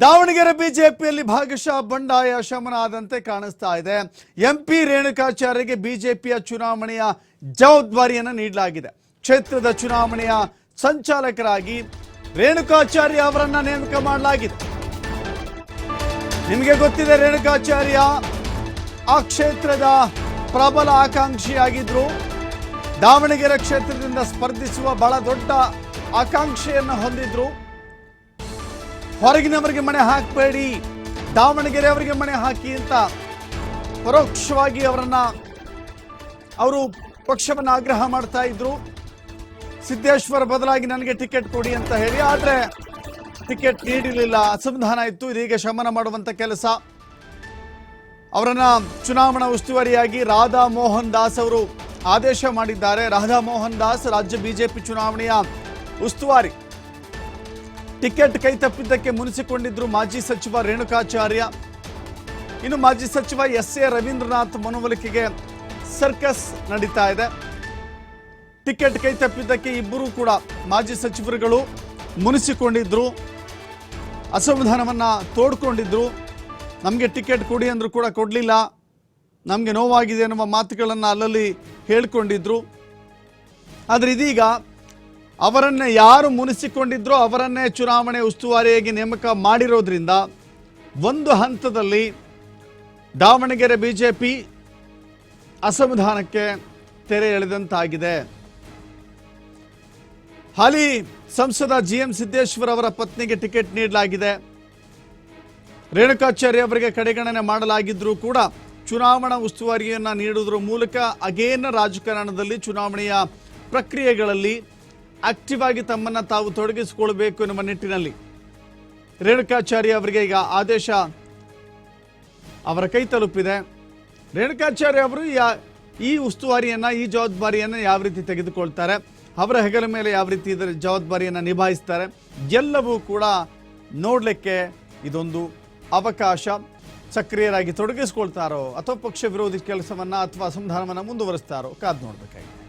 ದಾವಣಗೆರೆ ಬಿಜೆಪಿಯಲ್ಲಿ ಭಾಗಶಃ ಬಂಡಾಯ ಶಮನ ಆದಂತೆ ಕಾಣಿಸ್ತಾ ಇದೆ. ಎಂಪಿ ರೇಣುಕಾಚಾರ್ಯಗೆ ಬಿಜೆಪಿಯ ಚುನಾವಣೆಯ ಜವಾಬ್ದಾರಿಯನ್ನು ನೀಡಲಾಗಿದೆ. ಕ್ಷೇತ್ರದ ಚುನಾವಣೆಯ ಸಂಚಾಲಕರಾಗಿ ರೇಣುಕಾಚಾರ್ಯ ಅವರನ್ನ ನೇಮಕ ಮಾಡಲಾಗಿದೆ. ನಿಮಗೆ ಗೊತ್ತಿದೆ ರೇಣುಕಾಚಾರ್ಯ, ಆ ಕ್ಷೇತ್ರದ ಪ್ರಬಲ ಆಕಾಂಕ್ಷಿಯಾಗಿದ್ರು. ದಾವಣಗೆರೆ ಕ್ಷೇತ್ರದಿಂದ ಸ್ಪರ್ಧಿಸುವ ಬಹಳ ದೊಡ್ಡ ಆಕಾಂಕ್ಷೆಯನ್ನು ಹೊಂದಿದ್ರು. ಹೊರಗಿನವರಿಗೆ ಮಣೆ ಹಾಕಬೇಡಿ. ದಾವಣಗೆರೆ ಅವರಿಗೆ ಮಣೆ ಹಾಕಿ ಅಂತ ಪರೋಕ್ಷವಾಗಿ ಅವರನ್ನ ಅವರು ಪಕ್ಷವನ್ನು ಆಗ್ರಹ ಮಾಡ್ತಾ ಇದ್ರು. ಸಿದ್ದೇಶ್ವರ ಬದಲಾಗಿ ನನಗೆ ಟಿಕೆಟ್ ಕೊಡಿ ಅಂತ ಹೇಳಿ, ಆದರೆ ಟಿಕೆಟ್ ನೀಡಿರಲಿಲ್ಲ. ಅಸಮಾಧಾನ ಇತ್ತು. ಇದೀಗ ಶಮನ ಮಾಡುವಂತ ಕೆಲಸ. ಅವರನ್ನ ಚುನಾವಣಾ ಉಸ್ತುವಾರಿಯಾಗಿ ರಾಧಾ ಮೋಹನ್ ದಾಸ್ ಅವರು ಆದೇಶ ಮಾಡಿದ್ದಾರೆ. ರಾಧಾ ಮೋಹನ್ ದಾಸ್ ರಾಜ್ಯ ಬಿಜೆಪಿ ಚುನಾವಣೆಯ ಉಸ್ತುವಾರಿ. ಟಿಕೆಟ್ ಕೈ ತಪ್ಪಿದ್ದಕ್ಕೆ ಮುನಿಸಿಕೊಂಡಿದ್ರು ಮಾಜಿ ಸಚಿವ ರೇಣುಕಾಚಾರ್ಯ. ಇನ್ನು ಮಾಜಿ ಸಚಿವ ಎಸ್ ಎ ರವೀಂದ್ರನಾಥ್ ಮನವೊಲಿಕೆಗೆ ಸರ್ಕಸ್ ನಡೀತಾ ಇದೆ. ಟಿಕೆಟ್ ಕೈ ತಪ್ಪಿದ್ದಕ್ಕೆ ಇಬ್ಬರು ಕೂಡ ಮಾಜಿ ಸಚಿವರುಗಳು ಮುನಿಸಿಕೊಂಡಿದ್ರು. ಅಸಮಾಧಾನವನ್ನು ತೋಡ್ಕೊಂಡಿದ್ರು. ನಮಗೆ ಟಿಕೆಟ್ ಕೊಡಿ ಅಂದರೂ ಕೂಡ ಕೊಡಲಿಲ್ಲ. ನಮಗೆ ನೋವಾಗಿದೆ ಎನ್ನುವ ಮಾತುಗಳನ್ನು ಅಲ್ಲಲ್ಲಿ ಹೇಳಿಕೊಂಡಿದ್ರು. ಆದರೆ ಇದೀಗ ಅವರನ್ನೇ ಯಾರು ಮುನಿಸಿಕೊಂಡಿದ್ರೋ ಅವರನ್ನೇ ಚುನಾವಣೆ ಉಸ್ತುವಾರಿಯಾಗಿ ನೇಮಕ ಮಾಡಿರೋದ್ರಿಂದ ಒಂದು ಹಂತದಲ್ಲಿ ದಾವಣಗೆರೆ ಬಿ ಜೆ ಪಿ ಅಸಂವಿಧಾನಕ್ಕೆ ತೆರೆ ಎಳೆದಂತಾಗಿದೆ. ಹಾಲಿ ಸಂಸದ ಜಿ ಎಂ ಸಿದ್ದೇಶ್ವರ್ ಅವರ ಪತ್ನಿಗೆ ಟಿಕೆಟ್ ನೀಡಲಾಗಿದೆ. ರೇಣುಕಾಚಾರ್ಯ ಅವರಿಗೆ ಕಡೆಗಣನೆ ಮಾಡಲಾಗಿದ್ರೂ ಕೂಡ ಚುನಾವಣಾ ಉಸ್ತುವಾರಿಯನ್ನು ನೀಡುವುದರ ಮೂಲಕ ಅಗೇನ ರಾಜಕಾರಣದಲ್ಲಿ ಚುನಾವಣೆಯ ಪ್ರಕ್ರಿಯೆಗಳಲ್ಲಿ ಆಕ್ಟಿವ್ ಆಗಿ ತಮ್ಮನ್ನ ತಾವು ತೊಡಗಿಸಿಕೊಳ್ಬೇಕು ಎನ್ನುವ ನಿಟ್ಟಿನಲ್ಲಿ ರೇಣುಕಾಚಾರ್ಯ ಅವರಿಗೆ ಈಗ ಆದೇಶ ಅವರ ಕೈ ತಲುಪಿದೆ. ರೇಣುಕಾಚಾರ್ಯ ಅವರು ಈ ಉಸ್ತುವಾರಿಯನ್ನ, ಈ ಜವಾಬ್ದಾರಿಯನ್ನು ಯಾವ ರೀತಿ ತೆಗೆದುಕೊಳ್ತಾರೆ, ಅವರ ಹೆಗಲ ಮೇಲೆ ಯಾವ ರೀತಿ ಇದರ ಜವಾಬ್ದಾರಿಯನ್ನು ನಿಭಾಯಿಸ್ತಾರೆ, ಎಲ್ಲವೂ ಕೂಡ ನೋಡಲಿಕ್ಕೆ ಇದೊಂದು ಅವಕಾಶ. ಸಕ್ರಿಯರಾಗಿ ತೊಡಗಿಸ್ಕೊಳ್ತಾರೋ, ಅಥವಾ ಪಕ್ಷ ವಿರೋಧಿ ಕೆಲಸವನ್ನ ಅಥವಾ ಅಸಮಾಧಾನವನ್ನು ಮುಂದುವರಿಸ್ತಾರೋ, ಕಾದು ನೋಡಬೇಕಾಗಿದೆ